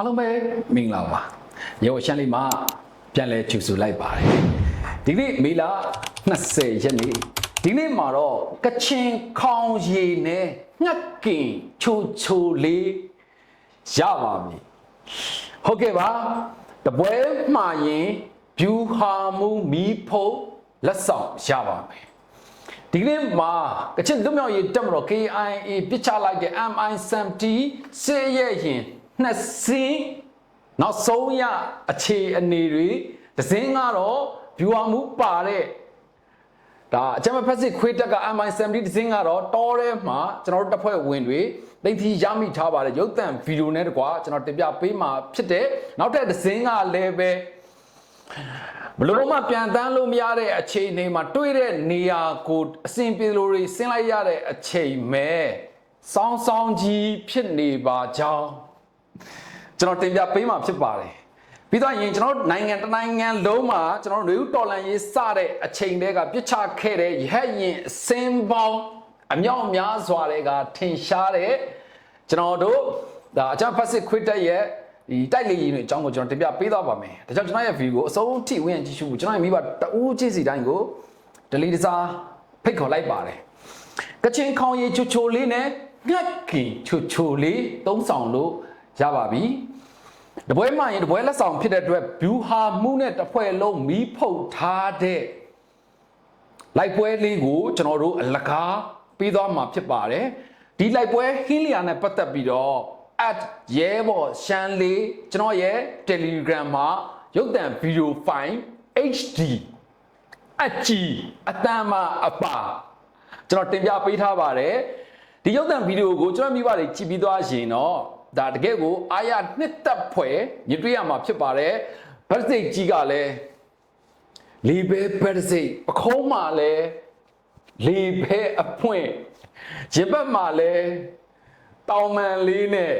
အားလုံးပဲမင်္ဂလာပါရေဝရှမ်းလေးမှာပြန်လဲကြိုဆိုလိုက်ပါတယ်ဒီနေ့မေလ20ရက်နေ့ဒီနေ့မှာတော့ကချင်ခေါင်ရည်နဲ့ငှက်ကင်ချိုချိုလေးရပါပြီဟုတ်ကဲ့ပါတပွဲမှာရင်ဗျူဟာမှုမီးဖုတ်လက်ဆောင်ရပါမယ်ဒီကနေ့မှာကချင်လူမျိုးရေးတက်မတော် KIA ပြစ်ချလိုက်တဲ့ MI70 စေရဲ့ရင် နှစ်စင်းနောက်ဆုံးရအခြေအနေတွေတစ်စင်းကတော့ viewer မှုပါတဲ့ဒါအချမ်းဖက်စစ်ခွေးတက်က MI70 တစ်စင်းကတော့တောထဲမှာကျွန်တော်တို့တပ်ဖွဲ့ဝင်တွေတိတ်ထီရမိထားပါတယ်ရုပ်သံဗီဒီယိုနဲ့တကွာကျွန်တော်တင်ပြပေးမှာဖြစ်တဲ့နောက်ထပ်တစ်စင်းကလည်းပဲဘလို့မှပြန်တန်းလို့မရတဲ့အခြေအနေမှာတွေးတဲ့နေရာကိုအစဉ်ပြေလို့တွေဆင်းလိုက်ရတဲ့အချိန်မဲ့စောင်းစောင်းကြီးဖြစ်နေပါကြောင်း ကျွန်တော်တင်ပြပေးမှာဖြစ်ပါတယ်ပြီးတော့ရင်ကျွန်တော်တို့နိုင်ငံတစ်နိုင်ငံလုံးမှာကျွန်တော်တို့လူတော်လန်ရေးစတဲ့အချိန်တည်းကပြစ်ချခဲ့တဲ့ရဟတ်ရင်အစင်းပေါင်းအမြောက်များစွာတွေကထင်ရှားတဲ့ကျွန်တော်တို့ဒါအချမ်းဖက်စစ်ခွစ်တက်ရဲ့ဒီတိုက်လေရင်တွေအကြောင်းကိုကျွန်တော်တင်ပြပေးသွားပါမယ်။ဒါကြောင့်ကျွန်တော်ရဲ့ဗီဒီယိုကိုအဆုံးထိဝင်ကြည့်ရှုဖို့ကျွန်တော်ရဲ့မိဘတအူးကြည့်စီတိုင်းကိုဒလီတစားဖိတ်ခေါ်လိုက်ပါတယ်။ကချင်ခေါင်ရည်ချိုချိုလေးနဲ့ငှက်ကင်ချိုချိုလေးသုံးဆောင်လို့ရပါပြီ။ တပွဲမှရင်တပွဲလက်ဆောင်ဖြစ်တဲ့အတွက်ဘੂဟာမှုနဲ့တစ်ဖွဲ့လုံးမီးဖုတ်ထားတဲ့လိုက်ပွဲလေးကိုကျွန်တော်တို့အလကားပေးသွားမှာဖြစ်ပါတယ်။ဒီလိုက်ပွဲဟင်းလျာနဲ့ပတ်သက်ပြီးတော့ ရဲဘော်ရှမ်းလေးကျွန်တော်ရဲ့ Telegram မှာရုပ်သံဗီဒီယိုဖိုင် HD အကြည်အတမ်းမအပါကျွန်တော်တင်ပြပေးထားပါတယ်ဒီရုပ်သံဗီဒီယိုကိုကျွန်တော်မိဘတွေကြည့်ပြီးသွားရင်တော့ ဒါတကယ်ကိုအားရနှစ်သက်ဖွယ်ညတွေ့ရမှာဖြစ်ပါတယ်ဗတ်စိတ်ကြီးကလည်းလီဘဲဗတ်စိတ်ပခုံးမှာလည်းလီဘဲအဖွင့်ရင်ဘတ်မှာလည်းတောင်မန်လေးနဲ့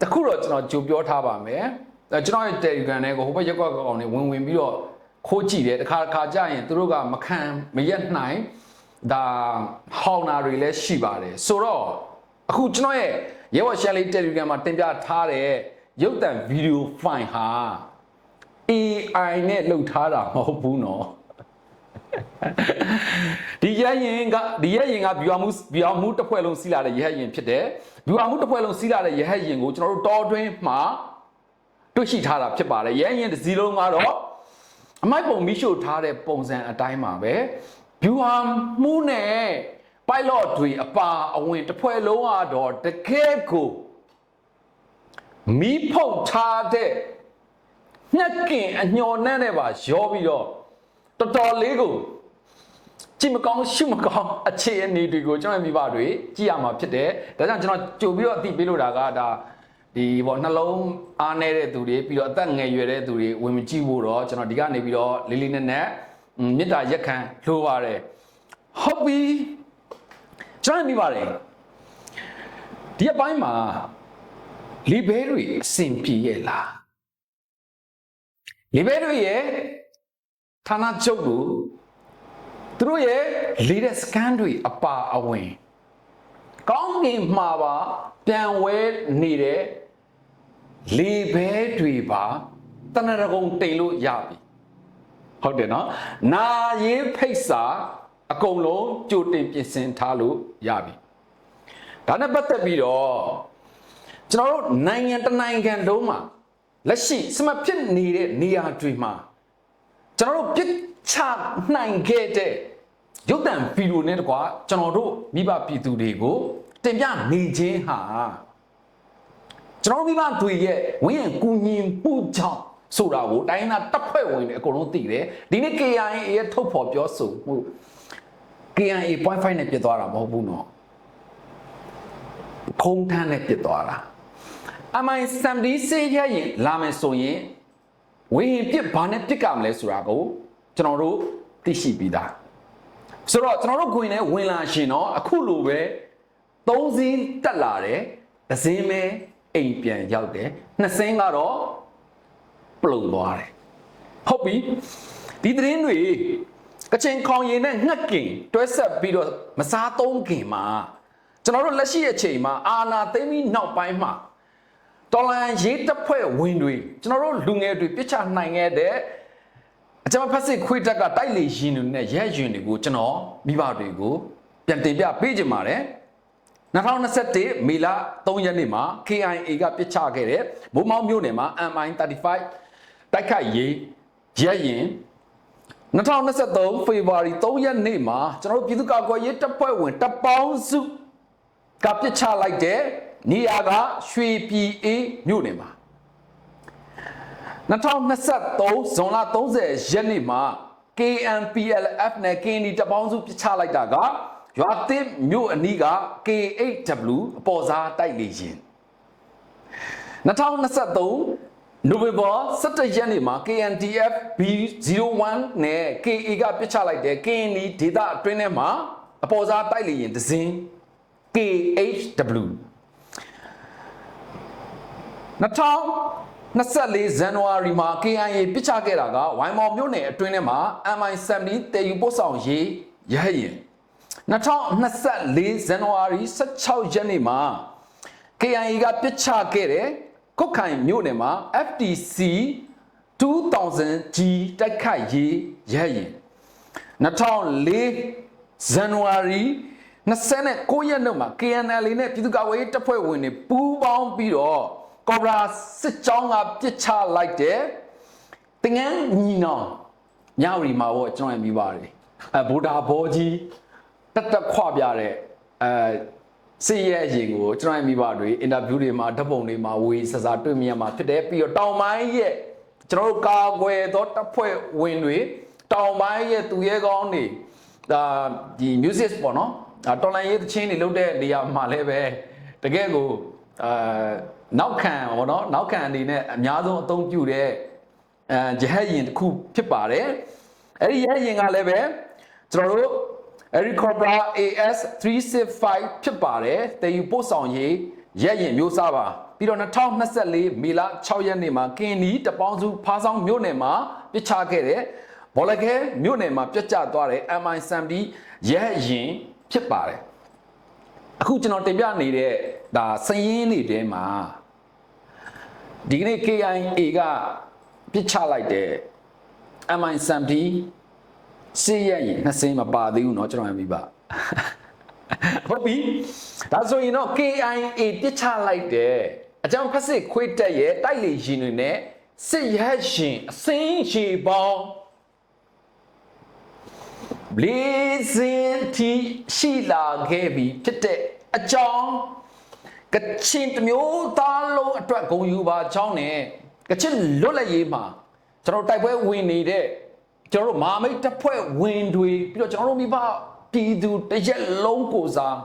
တခုတော့ကျွန်တော်ကြိုပြောထားပါမယ်အဲကျွန်တော်ရဲ့ Telegram နဲ့ကိုဟိုဘက်ရက်ကွက်ကောင်တွေဝင်ဝင်ပြီးတော့ခိုးကြည့်တယ်တစ်ခါတစ်ခါကြာရင်သူတို့ကမခံမရက်နိုင်ဒါဟောင်းနာတွေလည်းရှိပါတယ်ဆိုတော့အခုကျွန်တော်ရဲ့ ရဲဘော်ရှန်လေး Telegram မှာတင်ပြထားတဲ့ရုပ်သံဗီဒီယိုဖိုင်ဟာ AI နဲ့လှုပ်ထားတာမဟုတ်ဘူးနော်ဒီရရင်ကဒီရရင်ကဗျူဟာမှုဗျူဟာမှုတစ်ဖွဲ့လုံးစီးလာတဲ့ရဟရင်ဖြစ်တယ်ဗျူဟာမှုတစ်ဖွဲ့လုံးစီးလာတဲ့ရဟရင်ကိုကျွန်တော်တို့တော်တွင်းမှာတွေ့ရှိထားတာဖြစ်ပါတယ်ရဟရင်တစ်စီးလုံးကတော့အမိုက်ပုံမိရှို့ထားတဲ့ပုံစံအတိုင်းပါပဲဗျူဟာမှုနဲ့ pilot တွေအပါအဝင်တစ်ဖွဲ့လုံးကတော့တကယ်ကိုမီးဖုတ်ထားတဲ့ညက်ကင်အညော်နဲ့နဲ့ပါရောပြီးတော့တော်တော်လေးကိုကြည့်မကောင်းရှုမကောင်းအခြေအနေတွေကိုကျွန်တော်မိဘတွေကြည့်ရမှာဖြစ်တယ်။ဒါကြောင့်ကျွန်တော်ကြိုပြီးတော့အသိပေးလို့တာကဒါဒီပေါ့နှလုံးအားနေတဲ့သူတွေပြီးတော့အသက်ငယ်ရွယ်တဲ့သူတွေဝင်မကြည့်ဖို့တော့ကျွန်တော်ဒီကနေပြီးတော့လေးလေးနက်နက်မေတ္တာရက်ခံလိုပါတယ်။ဟုတ်ပြီ ကျွန်တော်မိပါတယ်ဒီအပိုင်းမှာလီဘဲတွေအဆင်ပြေရဲ့လားလီဘဲတွေရဲ့ဌာနချုပ်ကိုသူတို့ရဲ့ leader scan တွေအပါအဝင်ကောင်းကင်မှာပါပြန်ဝဲနေတဲ့လေဘဲတွေပါတနရကုံတိမ်လို့ရပြီဟုတ်တယ်နော်နာရေးဖိတ်စာ အကုန်လုံးကြိုတင်ပြင်ဆင်ထားလို့ရပြီဒါနဲ့ပတ်သက်ပြီးတော့ကျွန်တော်တို့နိုင်ငံတစ်နိုင်ငံလုံးမှာလက်ရှိစမဖြစ်နေတဲ့နေရာတွေမှာကျွန်တော်တို့ပြစ်ချနိုင်ခဲ့တဲ့ရုပ်တံဗီဒီယိုနဲ့တကွာကျွန်တော်တို့မိဘပြည်သူတွေကိုတင်ပြနေခြင်းဟာကျွန်တော်တို့မိဘတွေရဲ့ဝင်းရံကူညီမှုကြောင့်ဆိုတာကိုတိုင်းသားတပ်ဖွဲ့ဝင်တွေအကုန်လုံးသိတယ်ဒီနေ့ KIA ရဲ့ထုတ်ဖော်ပြောဆိုမှု KIA point 5နဲ့ပြစ်သွားတာမဟုတ်ဘူးနော်ခုံထမ်းနဲ့ပြစ်သွားတာ MI 76ရဲ့ရင်လာမယ်ဆိုရင်ဝင်းရင်ပြစ်ဘာနဲ့ပြစ်ကြမလဲဆိုတာကိုကျွန်တော်တို့သိရှိပြီးသားဆိုတော့ကျွန်တော်တို့ဝင်နေဝင်လာရှင်တော့အခုလိုပဲသုံးစင်းတက်လာတယ်ဒဇင်းမဲအိမ်ပြန်ရောက်တယ်နှစ်စင်းကတော့ပလုံသွားတယ်ဟုတ်ပြီဒီသတင်းတွေ ကချင်ခေါင်ရည်နဲ့ငှက်ကင်တွဲဆက်ပြီးတော့မစားသုံးခင်မှာကျွန်တော်တို့လက်ရှိအချိန်မှာအာနာသိမ့်ပြီးနောက်ပိုင်းမှာတော်လန်ရေးတပ်ဖွဲ့ဝင်တွေကျွန်တော်တို့လူငယ်တွေပြစ်ချနိုင်ခဲ့တဲ့အကြမ်းဖက်စစ်ခွေးတက်ကတိုက်လေရင်တွေနဲ့ရဲရင်တွေကိုကျွန်တော်မိဘတွေကိုပြန်တင်ပြပေးကြပါတယ်2021မေလ3ရက်နေ့မှာ KIA ကပြစ်ချခဲ့တဲ့မိုးမောင်းမြို့နယ်မှာ MI35 တိုက်ခိုက်ရေးရဲရင် 2023ဖေဖော်ဝါရီ3ရက်နေ့မှာကျွန်တော်တို့ပြည်သူ့ကာကွယ်ရေးတပ်ဖွဲ့ဝင်တပ်ပေါင်းစုကပြစ်ချလိုက်တဲ့နေရာကရွှေပြည်အေးမြို့နယ်မှာ2023ဇွန်လ30ရက်နေ့မှာ KNPLF နဲ့ KND တပ်ပေါင်းစုပြစ်ချလိုက်တာကရွာသစ်မြို့အနီးက K8W အပေါ်စားတိုက်လေရင်2023 နိုဝင်ဘာ17ရက်နေ့မှာ KNDF B01 နဲ့ KA ကပြစ်ချလိုက်တဲ့ KND ဒေသအတွင်းထဲမှာအပေါ်စားတိုက်လေရင်တစ်စင်း KHW 2024ဇန်နဝါရီမှာ KIA ပြစ်ချခဲ့တာကဝိုင်မော်မြို့နယ်အတွင်းထဲမှာ MI70 တည်ယူပို့ဆောင်ရေးရဟရင်2024ဇန်နဝါရီ16ရက်နေ့မှာ KIA ကပြစ်ချခဲ့တဲ့ ကုတ်ခိုင်မြို့နယ်မှာ FTC 2000G တိုက်ခိုက်ရေးရဟရင်2004ဇန်နဝါရီ29ရက်နေ့မှာ KNL နဲ့ပြည်သူ့ကာကွယ်ရေးတပ်ဖွဲ့ဝင်တွေပူးပေါင်းပြီးတော့ကော်ဘရာစစ်ကြောင်းကပြစ်ချလိုက်တဲ့တင်ငန်းညီနောင်ညဝရီမှာပေါ့ကျွန်တော်ရမိပါတယ်အဲဗိုဒါဘောကြီးတက်တက်ခွပြတဲ့အဲ စစ်ရဲ့အရင်ကိုကျွန်တော်ရမိပါတွေအင်တာဗျူးတွေမှာဓာတ်ပုံတွေမှာဝေစစာတွေ့မြင်မှာဖြစ်တယ်ပြီးတော့တောင်ပိုင်းရဲ့ကျွန်တော်တို့ကာကွယ်သောတပ်ဖွဲ့ဝင်တွေတောင်ပိုင်းရဲ့သူရဲကောင်းတွေဒါဒီ music ပေါ့နော်ဒါတော်လိုင်းရေးသချင်းတွေလုပ်တဲ့နေရာမှာလည်းပဲတကယ်ကိုအာနောက်ခံပေါ့နော်နောက်ခံအနေနဲ့အများဆုံးအသုံးပြုတဲ့အဲဂျဟက်ရင်တစ်ခုဖြစ်ပါတယ်အဲ့ဒီရဟရင်ကလည်းပဲကျွန်တော်တို့ Helicopter AS 365ဖြစ်ပါတယ်တည်ယူပို့ဆောင်ရေးရဟရင်မျိုးစားပါပြီးတော့2024မေလ6ရက်နေ့မှာကင်နီတပေါင်းစုဖားဆောင်မြို့နယ်မှာပြစ်ချခဲ့တဲ့ဘောလခဲမြို့နယ်မှာပြတ်ကျသွားတဲ့ MI70 ရဟရင်ဖြစ်ပါတယ်အခုကျွန်တော်တင်ပြနေတဲ့ဒါစည်ရင်းတွေထဲမှာဒီကနေ့ KIA ကပြစ်ချလိုက်တဲ့ MI70 စီးရရင်နှစ်စင်းမပါသေးဘူးเนาะကျွန်တော်မြင်ပါဟုတ်ပြီဒါဆိုရင်တော့ KIA ပြစ်ချလိုက်တဲ့အကြောင်းဖက်စစ်ခွေးတက်ရဲ့တိုက်လေရင်တွေနဲ့စစ်ရရှင်အစင်းရှည်ပေါင်းလေးစင်းတီရှိလာခဲ့ပြီဖြစ်တဲ့အကြောင်းကချင်တစ်မျိုးသားလုံးအတွက်ဂုဏ်ယူပါအကြောင်းနဲ့ကချင်လွတ်လပ်ရေးမှာကျွန်တော်တိုက်ပွဲဝင်နေတဲ့ ကျွန်တော်တို့မာမိတ်တပ်ဖွဲ့ဝင်တွေပြီးတော့ကျွန်တော်တို့မိဘပြည်သူတရက်လုံးကိုစား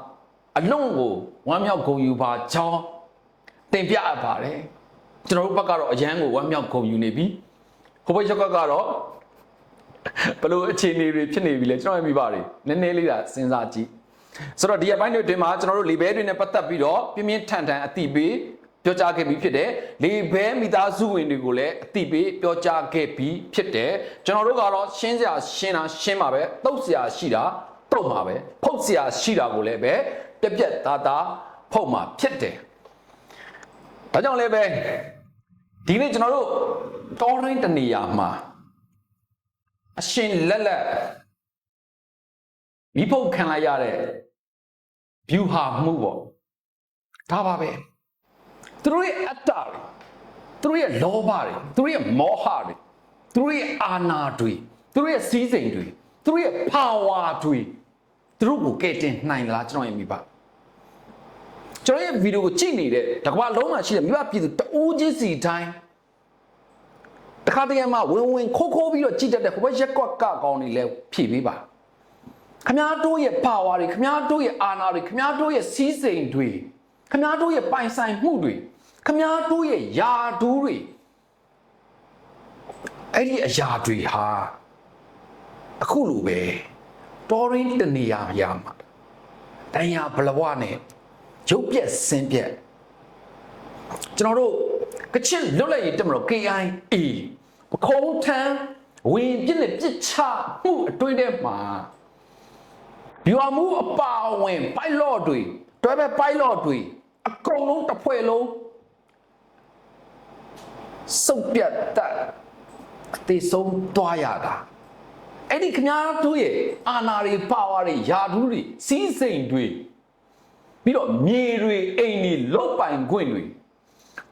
အလုံးကိုဝမ်းမြောက်ဂုဏ်ယူပါအကြောင်းတင်ပြအပ်ပါတယ်ကျွန်တော်တို့ဘက်ကတော့အရန်ကိုဝမ်းမြောက်ဂုဏ်ယူနေပြီဟိုဘက်ရက်ကတော့ဘလို့အခြေအနေတွေဖြစ်နေပြီလဲကျွန်တော်မိပါတယ်နည်းနည်းလေးတာစဉ်းစားကြည့်ဆိုတော့ဒီအပိုင်းတွေတွင်မှာကျွန်တော်တို့လေဘဲတွေနဲ့ပတ်သက်ပြီးတော့ပြင်းပြင်းထန်ထန်အတိပေး ပြောကြားခဲ့ပြီးဖြစ်တယ်လေဘဲမိသားစုဝင်တွေကိုလည်းအတိပေးပြောကြားခဲ့ပြီးဖြစ်တယ်ကျွန်တော်တို့ကတော့ရှင်းစရာရှင်းတာရှင်းပါပဲတုတ်စရာရှိတာတုတ်မှာပဲဖုတ်စရာရှိတာကိုလည်းပဲပြက်ပြက်သားသားဖုတ်မှာဖြစ်တယ်ဒါကြောင့်လည်းပဲဒီနေ့ကျွန်တော်တို့တောတိုင်းတနေရာမှာအရှင်လက်လက်မိဖို့ခံလိုက်ရတဲ့ view ဟာမှုပေါ့ဒါပါပဲ သူတို့ရဲ့အတ္တတွေသူတို့ရဲ့လောဘတွေသူတို့ရဲ့မောဟတွေသူတို့ရဲ့အာနာတွေသူတို့ရဲ့စီးစိမ်တွေသူတို့ရဲ့ power တွေသူတို့ကိုကဲတင်နိုင်လားကျွန်တော်ရင်မိပါကျွန်တော်ရဲ့ဗီဒီယိုကိုကြည့်နေတဲ့တကွာလုံးမှာရှိတဲ့မိဘပြည်သူတဦးချင်းစီတိုင်းတခါတည်းမှာဝင်ဝင်ခိုးခိုးပြီးတော့ကြည့်တတ်တဲ့ဟိုဘက်ရက်ကွက်ကကောင်းနေလဲဖြည့်ပေးပါခမားတို့ရဲ့ power တွေခမားတို့ရဲ့အာဏာတွေခမားတို့ရဲ့စီးစိမ်တွေ ခမားတို့ရဲ့ပိုင်ဆိုင်မှုတွေခမားတို့ရဲ့ယာဒူးတွေအဲ့ဒီအရာတွေဟာအခုလိုပဲတော်ရင်းတနေရာရမှာတန်ရာဘလဝနဲ့ရုပ်ပြက်ဆင်းပြက်ကျွန်တော်တို့ကချင်လွတ်လပ်ရေးတက်မလို့ KIA ပခုံးထမ်းဝင်ပြစ်နဲ့ပြစ်ချမှုအတွင်းထဲမှာဗျူဟာမှုအပါအဝင် pilot တွေတွဲပဲ pilot တွေ အကုန်လုံးတစ်ဖွဲ့လုံးစုပ်ပြတ်တက်တေဆုံးသွားရတာအဲ့ဒီခင်ဗျားတို့ရဲ့အာနာတွေပါဝါတွေယာဒူးတွေစီးစိမ်တွေပြီးတော့မြေတွေအိမ်တွေလုတ်ပိုင်ခွင့်တွေ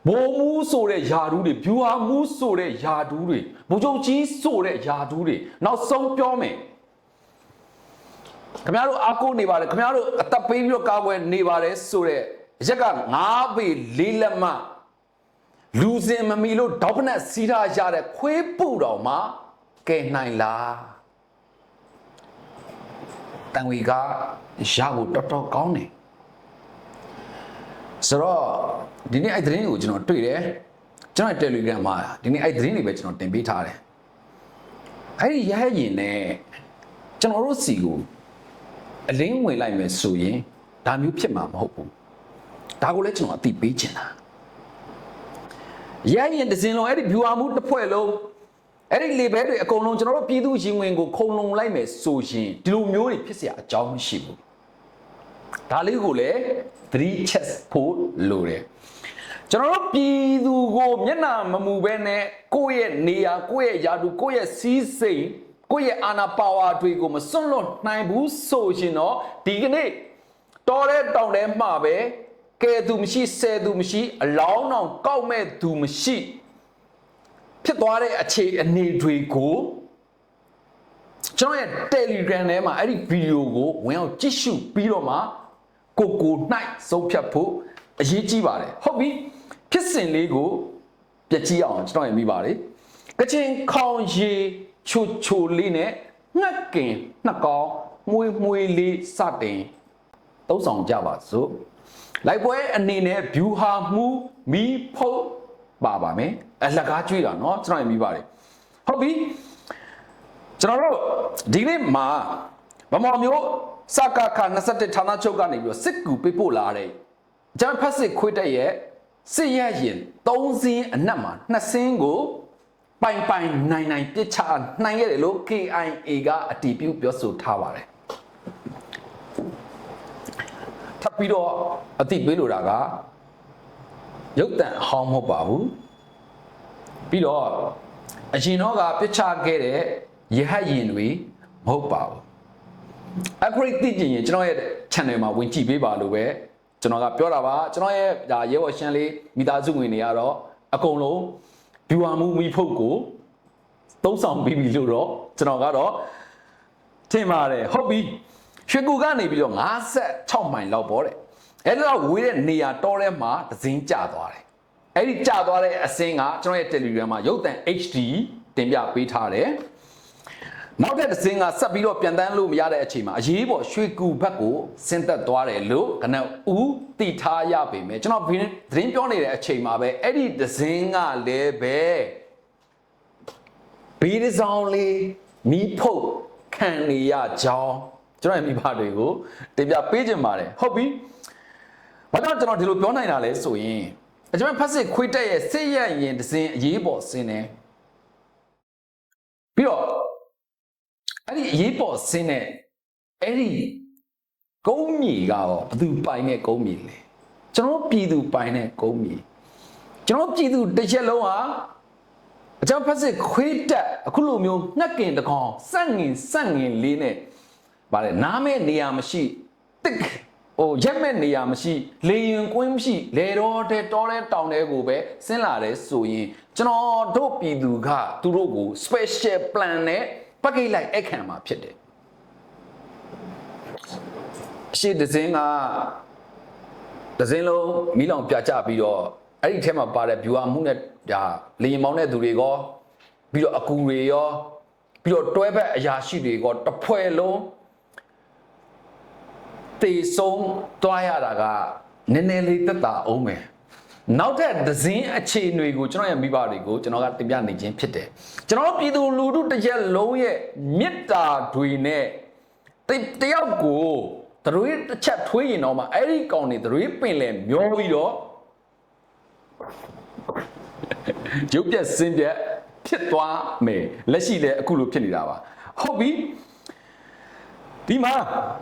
ဘိုးမူးဆိုတဲ့ယာဒူးတွေဗျူဟာမူးဆိုတဲ့ယာဒူးတွေဘုံချုပ်ကြီးဆိုတဲ့ယာဒူးတွေနောက်ဆုံးပြောမယ်ခင်ဗျားတို့အားကိုးနေပါတယ်ခင်ဗျားတို့အသက်ပေးပြီးတော့ကာကွယ်နေပါတယ်ဆိုတဲ့ ရက်က9ပေလေးလက်မလူစင်မမီလို့ဒေါက်ဖနက်စီးထားရတဲ့ခွေးပူတော်မှာကဲနိုင်လားတန်ဝီကရဖို့တော်တော်ကောင်းတယ်ဆိုတော့ဒီနေ့အဲ့သတင်းကိုကျွန်တော်တွေ့တယ်ကျွန်တော် Telegram မှာဒီနေ့အဲ့သတင်းတွေပဲကျွန်တော်တင်ပေးထားတယ်အဲ့ဒီရဟရင်နဲ့ကျွန်တော်တို့စီကိုအလင်းဝင်လိုက်မယ်ဆိုရင်ဒါမျိုးဖြစ်မှာမဟုတ်ဘူး ဒါကိုလည်းကျွန်တော်အသိပေးချင်တာရရင်တစ်စင်လုံးအဲ့ဒီ viewer မှုတစ်ဖွဲ့လုံးအဲ့ဒီလေဘဲတွေအကုန်လုံးကျွန်တော်တို့ပြည်သူရင်ဝင်ကိုခုံလုံလိုက်မယ်ဆိုရင်ဒီလိုမျိုးတွေဖြစ်เสียအကြောင်းမရှိဘူးဒါလေးကိုလည်းသတိချက်ဖို့လိုတယ်ကျွန်တော်တို့ပြည်သူကိုမျက်နှာမမူဘဲနဲ့ကိုယ့်ရဲ့နေရာကိုယ့်ရဲ့ယာတုကိုယ့်ရဲ့စီးစိမ်ကိုယ့်ရဲ့အာနာပါဝါတွေကိုမစွန့်လွတ်နိုင်ဘူးဆိုရင်တော့ဒီကနေ့တော်တဲ့တောင်ထဲမှာပဲ ကဲသူမရှိဆဲသူမရှိ အလောင်းအောင်ကောက်မဲ့သူမရှိ ဖြစ်သွားတဲ့အခြေအနေတွေကိုကျွန်တော်ရဲ့ Telegram ထဲမှာအဲ့ဒီဗီဒီယိုကိုဝင်အောင်ကြည့်ရှုပြီးတော့မှကိုကို၌ဆုံးဖြတ်ဖို့အရေးကြီးပါတယ်ဟုတ်ပြီဖြစ်စဉ်လေးကိုပြကြည့်အောင်ကျွန်တော်ရမိပါတယ်ကချင်ခေါင်ရီချိုချိုလေးနဲ့ငှက်ကင်နှစ်ကောင်မွေးမွေးလေးစတင်သုံးဆောင်ကြပါစို့ လိုက်ပွဲအနေနဲ့ view ဟာမှုမီးဖုတ်ပါပါမယ်အလကားကျွေးတာเนาะကျွန်တော်ရမိပါတယ်ဟုတ်ပြီကျွန်တော်တို့ဒီနေ့မှာဗမာမျိုးစကခ27ဌာနချုပ်ကနေပြီးတော့စစ်ကူပေးပို့လာတဲ့ဂျမ်ဖက်စစ်ခွေးတက်ရဲ့စစ်ရရင်3စင်းအနက်မှာ2စင်းကိုပိုင်ပိုင်နိုင်နိုင်ပြစ်ချနိုင်ရတယ်လို့ KIA ကအတည်ပြုပြောဆိုထားပါတယ် ထပ်ပြီးတော့အတိပေးလိုတာကရုပ်တံအဟောင်းမဟုတ်ပါဘူးပြီးတော့အရင်တော့ကပြစ်ချခဲ့တဲ့ရဟတ်ရင်တွေမဟုတ်ပါဘူး upgrade သိကျင်ရင်ကျွန်တော်ရဲ့ channel မှာဝင်ကြည့်ပေးပါလို့ပဲကျွန်တော်ကပြောတာပါကျွန်တော်ရဲ့ဒါရဲဘော်ရှန်လေးမိသားစုဝင်တွေကတော့အကုန်လုံး viewer မှုမိဖုတ်ကိုသုံးဆောင်ပြီးပြီလို့တော့ကျွန်တော်ကတော့ထင်ပါတယ်ဟုတ်ပြီ ရွှေကူကနေပြီးတော့56မိုင်လောက်ပေါ့တဲ့အဲ့တော့ဝေးတဲ့နေရာတောထဲမှာသစင်းကျသွားတယ်အဲ့ဒီကျသွားတဲ့အစင်းကကျွန်တော်ရဲ့ Telegram မှာရုပ်သံ HD တင်ပြပေးထားတယ်နောက်တဲ့တစ်စင်းကဆက်ပြီးတော့ပြန်တန်းလို့မရတဲ့အချိန်မှာအရေးပေါ်ရွှေကူဘက်ကိုဆင်းသက်သွားတယ်လို့ကနဦးတည်ထားရပေမဲ့ကျွန်တော်သတင်းပြောနေတဲ့အချိန်မှာပဲအဲ့ဒီတစ်စင်းကလည်းပဲဘေးတစ်စောင်းလေးမီးဖုတ်ခံနေရကြောင်း ကျွန်တော်ရဲ့မိဘတွေကိုတင်ပြပေးခြင်းပါတယ်ဟုတ်ပြီဘာကြောင့်ကျွန်တော်ဒီလိုပြောနိုင်တာလဲဆိုရင်အကျွန်တော်ဖက်စစ်ခွေးတက်ရဲ့စစ်ရက်ရင်တစ်စင်းအရေးပေါ်ဆင်းတယ်ပြီးတော့အဲ့ဒီအရေးပေါ်ဆင်းတဲ့အဲ့ဒီကုန်းမြေကတော့ဘသူပိုင်တဲ့ကုန်းမြေလေကျွန်တော်ပြည်သူပိုင်တဲ့ကုန်းမြေကျွန်တော်ပြည်သူတစ်ချက်လုံးဟာအကြောင်းဖက်စစ်ခွေးတက်အခုလိုမျိုးငှက်ကင်တကောင်စန့်ငင်စန့်ငင်လေးနဲ့ ဗါလေနားမဲ့နေရာမရှိတစ်ဟိုရက်မဲ့နေရာမရှိလေရင်ကွင်းမရှိလေတော့တဲ့တောတဲ့တောင်တဲ့ကိုပဲဆင်းလာတယ်ဆိုရင်ကျွန်တော်တို့ပြည်သူကသူတို့ကို special plan နဲ့ပတ်ကိတ်လိုက်အခမ်းမှာဖြစ်တယ်အရှိဒဇင်းကဒဇင်းလုံးမီးလောင်ပြကြပြီးတော့အဲ့ဒီထဲမှာပါတဲ့ viewer မှုနဲ့ဒါလေရင်မောင်းတဲ့သူတွေရောပြီးတော့အကူတွေရောပြီးတော့တွဲဘက်အရာရှိတွေရောတဖွဲလုံး တေဆုံးသွားရတာကနည်းနည်းလေးတက်တာအောင်မယ်နောက်ထပ်ဒဇင်းအခြေအနေကိုကျွန်တော်ရဲ့မိဘတွေကိုကျွန်တော်ကတင်ပြနေခြင်းဖြစ်တယ်ကျွန်တော်ပြည်သူလူထုတစ်ရက်လုံးရဲ့မေတ္တာတွေနဲ့တယောက်ကိုတရွေးတစ်ချက်ထွေးရင်တော့မှအဲ့ဒီကောင်နေတရွေးပင်လဲမျောပြီးတော့ရုပ်ပြက်စင်းပြက်ဖြစ်သွားမယ်လက်ရှိလည်းအခုလိုဖြစ်နေတာပါဟုတ်ပြီ ဒီမှာ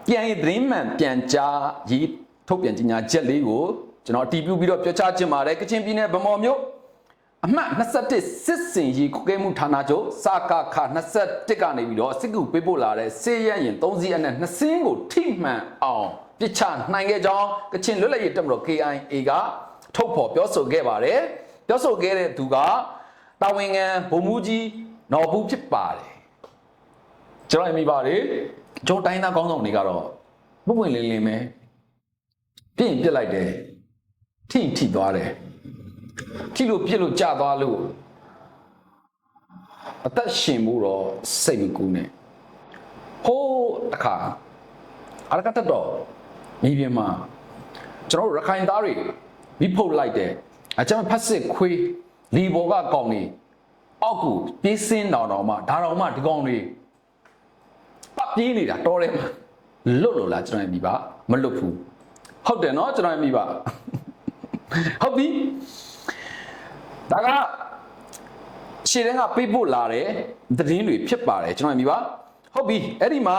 ပြန်ရင်သတင်းမှန်ပြန်ကြားရေးထုတ်ပြန်ကြေညာချက်လေးကိုကျွန်တော်အတီးပြုပြီးတော့ပြောချခြင်းပါတယ်ကချင်ပြည်နယ်ဗမော်မြို့အမှတ်21စစ်စင်ကြီးကုကဲမှုဌာနချုပ်စာကာခ21ကနေပြီးတော့စစ်ကူပေးပို့လာတဲ့စေရရင်3စီးအနဲ့2စင်းကိုထိမှန်အောင်ပြစ်ချနိုင်ခဲ့ကြောင်းကချင်လွတ်လပ်ရေးတပ်မတော် KIA ကထုတ်ဖော်ပြောဆိုခဲ့ပါတယ်ပြောဆိုခဲ့တဲ့သူကတာဝန်ခံဗိုလ်မှူးကြီးနော်ဘူးဖြစ်ပါတယ်ကျွန်တော်အမိပါတယ် ကျွန်တော်တိုင်းသားကောင်းဆောင်တွေကတော့ပုံပွင့်လင်းလင်းပဲပြင့်ပြစ်လိုက်တယ်ထိထိသွားတယ်ထိလို့ပြစ်လို့ကြာသွားလို့အသက်ရှင်မှုတော့စိတ်မကူးနဲ့ဟိုးတခါအရကတတော့မြေပြင်မှာကျွန်တော်တို့ရခိုင်သားတွေမိဖုတ်လိုက်တဲ့အကြမ်းဖက်စစ်ခွေးလီဘောကကောင်းနေအောက်ကူပြေးစင်းတော်တော်မှဒါတော်မှဒီကောင်တွေ ပတ်ပြေးနေတာတော်တယ်မှာလွတ်လို့လားကျွန်တော်မြည်ပါမလွတ်ဘူးဟုတ်တယ်နော်ကျွန်တော်မြည်ပါဟုတ်ပြီဒါကရှေ့တန်းကပေးပို့လာတဲ့သတင်းတွေဖြစ်ပါတယ်ကျွန်တော်မြင်ပါဟုတ်ပြီအဲ့ဒီမှာ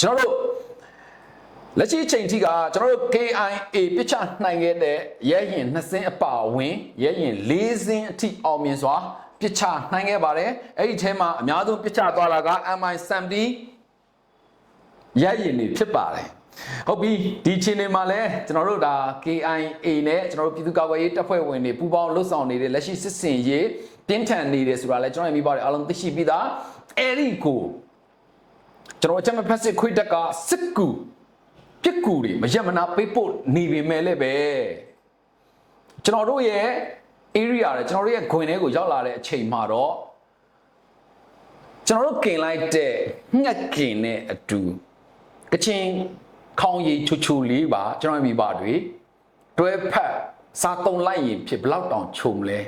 ကျွန်တော်တို့လက်ရှိအချိန်ထိကကျွန်တော်တို့ KIA ပြစ်ချနိုင်ခဲ့တဲ့ရဲရင်2စင်းအပါဝင်ရဲရင်4စင်းအထိအောင်မြင်စွာ ပြစ်ချနိုင်ခဲ့ပါတယ်အဲ့ဒီထဲမှာအများဆုံးပြစ်ချသွားတာက MI70 ရရင်နေဖြစ်ပါတယ်ဟုတ်ပြီဒီချိန်တွေမှာလည်းကျွန်တော်တို့ဒါ KIA နဲ့ကျွန်တော်တို့ပြည်သူ့ကာကွယ်ရေးတပ်ဖွဲ့ဝင်တွေပူးပေါင်းလှုပ်ဆောင်နေတဲ့လက်ရှိစစ်စင်ရေးပြင်းထန်နေတယ်ဆိုတာလည်းကျွန်တော်မိပါတယ်အားလုံးသိရှိပြီးသားအဲ့ဒီကိုကျွန်တော်အချက်မဖက်စစ်ခွေးတက်ကစစ်ကူပြစ်ကူတွေမရက်မနာပေးပို့နေပေမဲ့လည်းပဲကျွန်တော်တို့ရဲ့ area တွေကျွန်တော်တို့ရဲ့ခွင်ထဲကိုရောက်လာတဲ့အချိန်မှာတော့ကျွန်တော်တို့กินလိုက်တဲ့ငှက်กินနဲ့အတူ ကချင်ခေါင်းရည်ချူချူလေးပါကျွန်တော်မိပါတွေတွဲဖက်စားတုံလိုက်ရင်ဖြစ်ဘလောက်တောင်ခြုံလဲ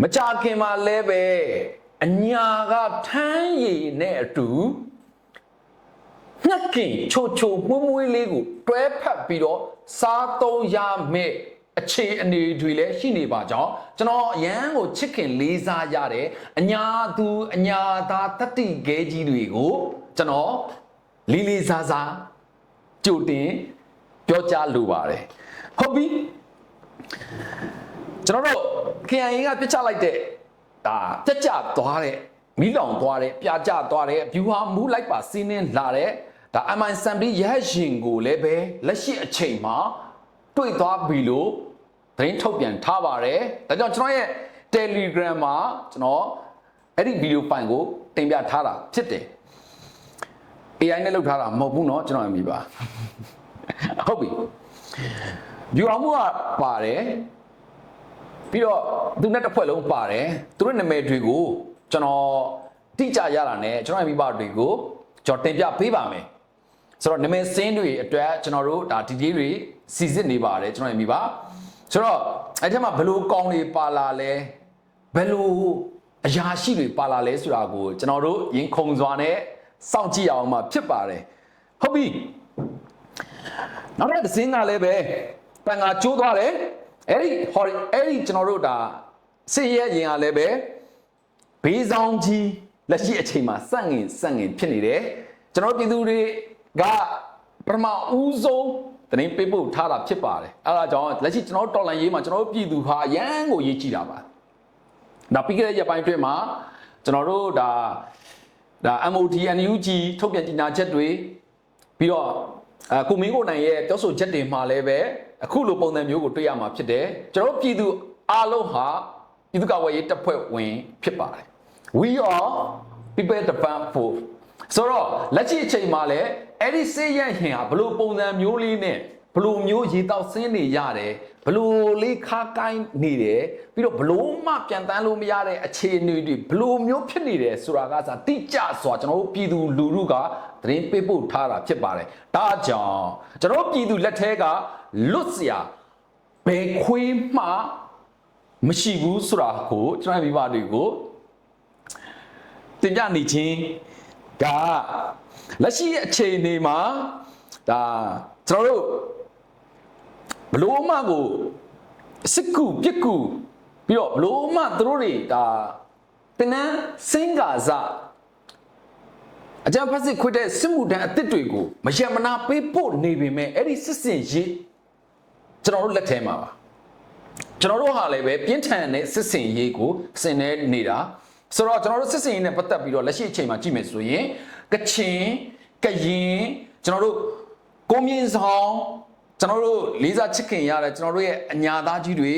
မကြခင်မှာလဲပဲအညာကထမ်းရည်နဲ့အတူညက်ကင်ချိုချိုမွေးမွေးလေးကိုတွဲဖက်ပြီးတော့စားသုံးရမယ့် အခြေအနေတွေလည်းရှိနေပါကြောင်းကျွန်တော်အရန်ကိုချစ်ခင်လေးစားရတဲ့အညာသူအညာသားတတိခဲကြီးတွေကိုကျွန်တော်လီလီစားစားကြိုတင်ပြောကြားလိုပါတယ်ဟုတ်ပြီကျွန်တော်တို့ KIA ကပြစ်ချလိုက်တဲ့ဒါပြက်ကျသွားတဲ့မီးလောင်သွားတဲ့ပြာကျသွားတဲ့ဗျူဟာမူးလိုက်ပါစီးနှင်းလာတဲ့ဒါ MI70 ရဟရှင်ကိုလည်းပဲလက်ရှိအချိန်မှာတွေ့သွားပြီလို့ သတင်းထုတ်ပြန်ထားပါတယ်ဒါကြောင့်ကျွန်တော်ရဲ့ Telegram မှာကျွန်တော်အဲ့ဒီဗီဒီယိုဖိုင်ကိုတင်ပြထားတာဖြစ်တယ် AI နဲ့လောက်ထားတာမဟုတ်ဘူးเนาะကျွန်တော်အမိပါဟုတ်ပြီယူအောင်မှုကပါတယ်ပြီးတော့သူနဲ့တစ်ဖွဲ့လုံးပါတယ်သူတို့နာမည်တွေကိုကျွန်တော်တိကျရတာ ਨੇ ကျွန်တော်အမိပါတွေကိုကျွန်တော်တင်ပြပေးပါမယ်ဆိုတော့နာမည်စင်းတွေအတွက်ကျွန်တော်တို့ဒါဒီဒီတွေစီစစ်နေပါတယ်ကျွန်တော်အမိပါ ဆိုတော့အဲ့ထက်မှာဘလို့ကောင်းတွေပါလာလဲဘလို့အရာရှိတွေပါလာလဲဆိုတာကိုကျွန်တော်တို့ရင်ခုန်စွာနဲ့စောင့်ကြည့်အောင်မှဖြစ်ပါတယ်ဟုတ်ပြီနောက်တစ်စင်းကလည်းပဲပန်ကကျိုးသွားတယ်အဲ့ဒီဟော်အဲ့ဒီကျွန်တော်တို့ဒါစစ်ရဲရင်ကလည်းပဲဘေးဆောင်ကြီးလက်ရှိအချိန်မှာစန့်ငင်စန့်ငင်ဖြစ်နေတယ်ကျွန်တော်ပြည်သူတွေကပထမဦးဆုံး တင်းပေးပို့ထားတာဖြစ်ပါတယ်အဲ့ဒါကြောင့်လက်ရှိကျွန်တော်တော်လန်ရေးမှာကျွန်တော်ပြည်သူဟာရန်ကိုရေးကြည့်တာပါဒါပြီးခဲ့တဲ့ရက်ပိုင်းအတွင်းမှာကျွန်တော်တို့ဒါဒါ MOD NUG ထုတ်ပြန်ကြေညာချက်တွေပြီးတော့အကိုမင်းကိုနိုင်ရဲ့ပြောဆိုချက်တွေမှာလည်းပဲအခုလိုပုံစံမျိုးကိုတွေ့ရမှာဖြစ်တယ်ကျွန်တော်ပြည်သူအားလုံးဟာပြည်သူ့ကာကွယ်ရေးတပ်ဖွဲ့ဝင်ဖြစ်ပါတယ် we are people defend force ဆိုတော့လက်ရှိအချိန်မှာလည်းအဲ့ဒီစေးရဟင်ဟာဘလို့ပုံစံမျိုးလေးနဲ့ဘလို့မျိုးရေတောက်ဆင်းနေရတယ်ဘလို့လေးခါကိုင်းနေတယ်ပြီးတော့ဘလို့မှပြန်တန်းလို့မရတဲ့အခြေအနေတွေဘလို့မျိုးဖြစ်နေတယ်ဆိုတာကစားတိကျစွာကျွန်တော်တို့ပြည်သူလူထုကသတင်းပေးပို့ထားတာဖြစ်ပါတယ်ဒါကြောင့်ကျွန်တော်တို့ပြည်သူလက်ထဲကလွတ်စရာဘယ်ခွေးမှမရှိဘူးဆိုတာကိုကျွန်တော်မိဘတွေကိုတင်ပြနေခြင်း ကလက်ရှိအခြေအနေမှာဒါကျွန်တော်တို့ဘလို့မှကိုစစ်ကူပြစ်ကူပြီးတော့ဘလို့မှသူတို့တွေဒါတင်နန်းစင်္ကာစအကြံဖက်စစ်ခွတ်တဲ့စစ်မှုတန်းအသစ်တွေကိုမယံမနာပေးဖို့နေပေမဲ့အဲ့ဒီစစ်စင်ရေးကျွန်တော်တို့လက်ထဲမှာပါကျွန်တော်တို့ဟာလည်းပဲပြင်းထန်တဲ့စစ်စင်ရေးကိုဆင်နေနေတာ ဆိုတော့ကျွန်တော်တို့စစ်စင်ရေးနဲ့ပတ်သက်ပြီးတော့လက်ရှိအချိန်မှာကြည့်မယ်ဆိုရင်ကချင်ကရင်ကျွန်တော်တို့ကိုမြင့်ဆောင်ကျွန်တော်တို့လေးစားချစ်ခင်ရတဲ့ကျွန်တော်တို့ရဲ့အညာသားကြီးတွေ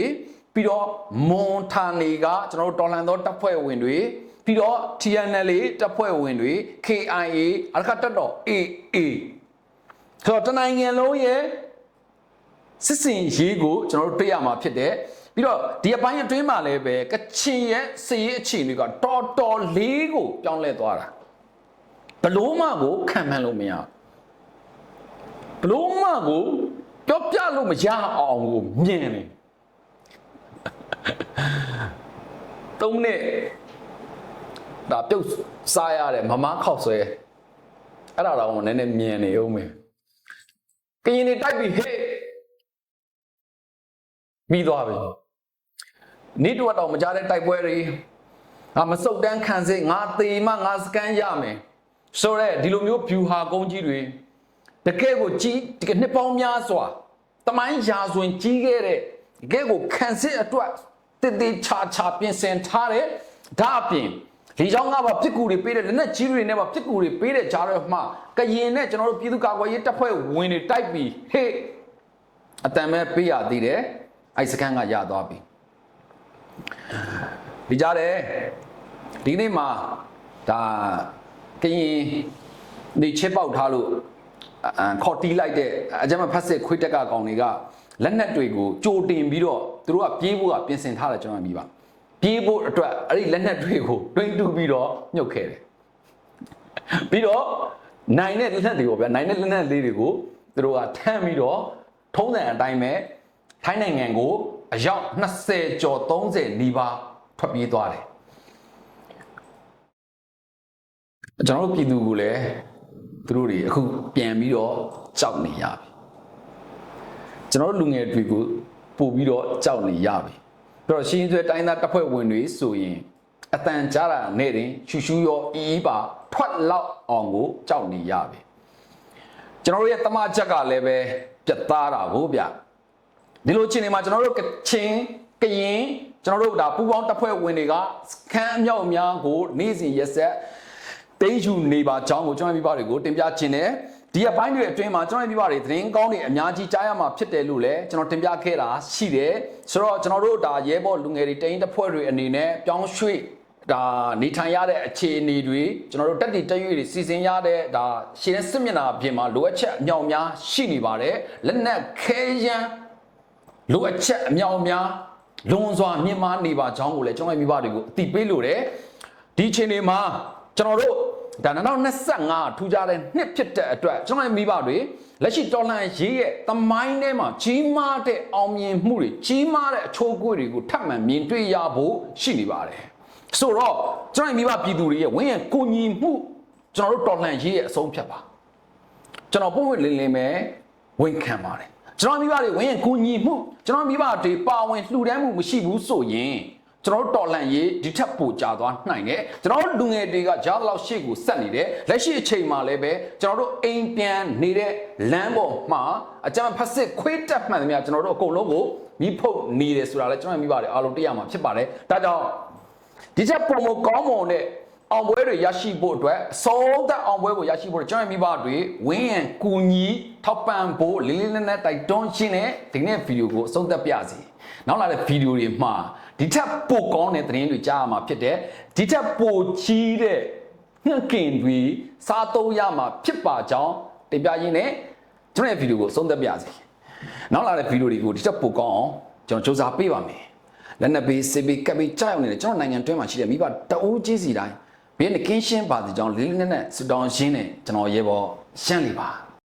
ပြီးတော့မွန်ထာနေကကျွန်တော်တို့တော်လန်သောတပ်ဖွဲ့ဝင်တွေပြီးတော့ TNL တပ်ဖွဲ့ဝင်တွေ KIA အရကတက်တော် AA ဆိုတော့တနိုင်ငံလုံးရဲ့စစ်စင်ရေးကိုကျွန်တော်တို့တွေ့ရမှာဖြစ်တယ် ပြီးတော့ဒီအပိုင်းအတွင်းမှာလည်းပဲကချင်ရဲ့စစ်ရေးအခြေအနေကတော်တော်လေးကိုပြောင်းလဲသွားတာဘလို့မှကိုခံမှန်းလို့မရဘလို့မှကိုပြောပြလို့မရအောင်ကိုမြင်တယ်သုံးမိနစ်ဒါပြုတ်စားရတဲ့မမခောက်ဆွဲအဲ့ဒါတော့နည်းနည်းမြင်နေဦးမယ်ကရင်နေတိုက်ပြီးဟေးပြီးသွားပြီ နေ့တော့တော့မကြတဲ့တိုက်ပွဲတွေငါမစုတ်တန်းခံစိတ်ငါသေမှငါစကန်ရမယ်ဆိုတော့ဒီလိုမျိုးဖြူဟာကုန်းကြီးတွေတကယ်ကိုကြီးတကယ်နှစ်ပေါင်းများစွာတမိုင်းရာဇဝင်ကြီးခဲ့တဲ့တကယ်ကိုခံစစ်အတွက်တည်တည်ချာချာပြင်ဆင်ထားတဲ့ဒါအပြင်ဒီကြောင့်ငါပါပြစ်ကူတွေပေးတဲ့လက်နက်ကြီးတွေနဲ့ပါပြစ်ကူတွေပေးတဲ့ကြားတော့မှကရင်နဲ့ကျွန်တော်တို့ပြည်သူ့ကာကွယ်ရေးတပ်ဖွဲ့ဝင်တွေတိုက်ပြီးဟေးအတန်မဲ့ပေးရသေးတယ်အဲ့စကန်ကရသွားပြီ ဒီကြားတယ်ဒီနေ့မှာဒါကရင်နေချစ်ပေါက်ထားလို့အမ်ခေါ်တီးလိုက်တဲ့အကြမ်းမဖတ်စစ်ခွေးတက်ကကောင်တွေကလက်နက်တွေကိုကြိုတင်ပြီးတော့သူတို့ကပြေးဖို့ကပြင်ဆင်ထားတယ်ကျွန်တော်မြင်ပါပြေးဖို့အတွက်အဲ့ဒီလက်နက်တွေကိုတွင်းတူပြီးတော့မြုပ်ခဲ့တယ်ပြီးတော့နိုင်တဲ့လက်နက်တွေပေါ့ဗျာနိုင်တဲ့လက်နက်လေးတွေကိုသူတို့ကထမ်းပြီးတော့ထုံးစံအတိုင်းပဲထိုင်းနိုင်ငံကို အယောက်20ကျော်30နီးပါးထွက်ပြေးသွားတယ်ကျွန်တော်တို့ပြည်သူကလည်းသူတို့တွေအခုပြန်ပြီးတော့ကြောက်နေရပြီကျွန်တော်တို့လူငယ်တွေကိုပို့ပြီးတော့ကြောက်နေရပြီပြီးတော့ရှင်းရွှဲတိုင်းသားတပ်ဖွဲ့ဝင်တွေဆိုရင်အတန်ကြားတာနဲ့တင်ရှူရှူရောအီးပါထွက်လောက်အောင်ကိုကြောက်နေရပြီကျွန်တော်တို့ရဲ့တမချက်ကလည်းပဲပြတ်သားတာကိုဗျ ဒီလိုချင်းနေမှာကျွန်တော်တို့ကချင်းကရင်ကျွန်တော်တို့ဒါပူပေါင်းတပ်ဖွဲ့ဝင်တွေကခန်းအမြောက်အများကိုနေ့စဉ်ရက်ဆက်တိတ်ယူနေပါကြောင်းကိုကျွန်တော်မိဘတွေကိုတင်ပြခြင်းနဲ့ဒီအပိုင်းတွေအတွင်းမှာကျွန်တော်မိဘတွေသတင်းကောင်းတွေအများကြီးကြားရမှာဖြစ်တယ်လို့လည်းကျွန်တော်တင်ပြခဲ့တာရှိတယ်ဆိုတော့ကျွန်တော်တို့ဒါရဲဘော်လူငယ်တွေတိုင်းတပ်ဖွဲ့တွေအနေနဲ့ပြောင်းရွှေ့ဒါနေထိုင်ရတဲ့အခြေအနေတွေကျွန်တော်တို့တက်တီတက်ရွေတွေစီစဉ်ရတဲ့ဒါရှင်းစစ်မျက်နှာပြင်မှာလိုအပ်ချက်အမြောက်များရှိနေပါတယ်လက်နက်ခဲယမ်း လိုအပ်ချက်အမြောက်များလွန်စွာမြင့်မားနေပါကြောင်းကိုလည်းကျွန်တော်မိဘတွေကိုအတိပေးလို့တယ်ဒီအချိန်တွေမှာကျွန်တော်တို့ဒါ2025ထူးခြားတဲ့နှစ်ဖြစ်တဲ့အတွက်ကျွန်တော်ရဲ့မိဘတွေလက်ရှိတော်လှန်ရေးရဲ့သမိုင်းထဲမှာကြီးမားတဲ့အောင်မြင်မှုတွေကြီးမားတဲ့အချိုးအကွေ့တွေကိုထပ်မံမြင်တွေ့ရဖို့ရှိနေပါတယ်ဆိုတော့ကျွန်တော်ရဲ့မိဘပြည်သူတွေရဲ့ဝင်းရံကိုညီမှုကျွန်တော်တို့တော်လှန်ရေးရဲ့အဆုံးဖြတ်ပါကျွန်တော်ပုံဝင်လင်းလင်းပဲဝန်ခံပါတယ် ကျွန်တော်မိဘတွေဝင်းရံကိုညီမှုကျွန်တော်မိဘတွေပါဝင်လှူဒန်းမှုမရှိဘူးဆိုရင်ကျွန်တော်တို့တော်လန့်ရေးဒီထက်ပိုကြသွားနိုင်တယ်ကျွန်တော်တို့လူငယ်တွေကကြားလောက်ရှေ့ကိုဆက်နေတယ်လက်ရှိအချိန်မှာလည်းပဲကျွန်တော်တို့အိမ်ပြန်နေတဲ့လမ်းပေါ်မှာအကြမ်းဖက်စစ်ခွေးတက်မှန်သမျှကျွန်တော်တို့အကုန်လုံးကိုမိဖုတ်နေတယ်ဆိုတာလည်းကျွန်တော်မိပါတယ်အားလုံးသိရမှာဖြစ်ပါတယ်ဒါကြောင့်ဒီချက်ပုံမကောင်းမွန်တဲ့ အောင်ပွဲတွေရရှိဖို့အတွက်စိုးသက်အောင်ပွဲကိုရရှိဖို့ကျွန်တော်မိဘတွေဝင်းရန်ကူညီထောက်ပံ့ဖို့လေးလေးနက်နက်တိုက်တွန်းရှင်းတဲ့ဒီနေ့ဗီဒီယိုကိုအဆုံးသတ်ပြစီနောက်လာတဲ့ဗီဒီယိုတွေမှာဒီထက်ပိုကောင်းတဲ့သတင်းတွေကြားရမှာဖြစ်တယ်ဒီထက်ပိုကြီးတဲ့ငှက်ကင်တွေစားသုံးရမှာဖြစ်ပါကြောင်းတင်ပြရင်းနဲ့ကျွန်တော်ရဲ့ဗီဒီယိုကိုအဆုံးသတ်ပြစီနောက်လာတဲ့ဗီဒီယိုတွေကိုဒီထက်ပိုကောင်းအောင်ကျွန်တော်စူးစမ်းပေးပါမယ်လက်နက်ပေးစစ်ပေးကပ်ပေးကြောက်ရောက်နေတဲ့ကျွန်တော်နိုင်ငံတွင်းမှာရှိတဲ့မိဘတအူးကြီးစီတိုင်း ဘင်းကင်းရှင်းပါစီကြောင်းလေးလေးနက်နက်စတောင်းရှင်းနဲ့ကျွန်တော်ရေပေါ်ရှင်းနေပါ